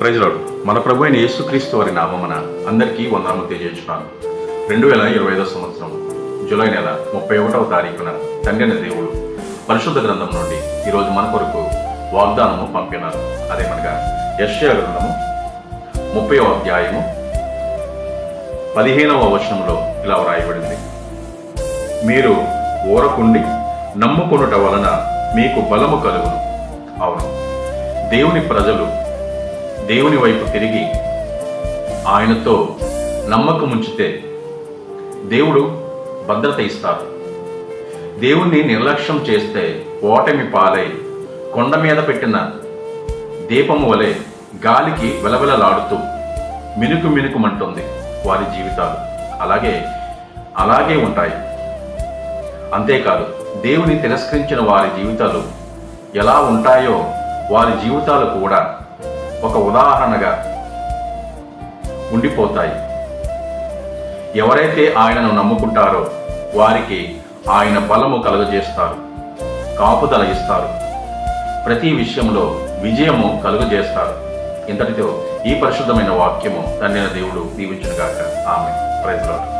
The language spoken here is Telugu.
ప్రజలాడు మన ప్రభు అయిన యేసుక్రీస్తు వారి నామమున అందరికీ వందనము తెలియజేస్తున్నాను. రెండు వేల ఇరవై ఐదో సంవత్సరం జూలై నెల ముప్పై ఒకటవ తారీఖున తండ్రిన దేవుడు పరిశుద్ధ గ్రంథం నుండి ఈరోజు మన కొరకు వాగ్దానము పంపినారు. అదేమనగా యశ్యా గ్రంథము ముప్పై అధ్యాయము పదిహేనవ వచనంలో ఇలా వ్రాయబడింది. మీరు ఊరకుండి నమ్ముకొనుట వలన మీకు బలము కలుగును. అవును దేవుని ప్రజలు దేవుని వైపు తిరిగి ఆయనతో నమ్మకం ఉంచితే దేవుడు భద్రత ఇస్తారు. దేవుణ్ణి నిర్లక్ష్యం చేస్తే ఓటమి పాలై కొండ మీద పెట్టిన దీపము వలె గాలికి వెలవెలలాడుతూ మినుకు మినుకుమంటుంది వారి జీవితాలు. అలాగే అలాగే ఉంటాయి. అంతేకాదు దేవుని తిరస్కరించిన వారి జీవితాలు ఎలా ఉంటాయో వారి జీవితాలు కూడా ఒక ఉదాహరణగా ఉండిపోతాయి. ఎవరైతే ఆయనను నమ్ముకుంటారో వారికి ఆయన బలము కలుగజేస్తారు కాపుదల ఇస్తారు. ప్రతి విషయంలో విజయము కలుగజేస్తారు. ఇంతటితో ఈ పరిశుద్ధమైన వాక్యము తండ్రిన దేవుడు దీవించుగాక ఆమె ప్రైజ్లాడు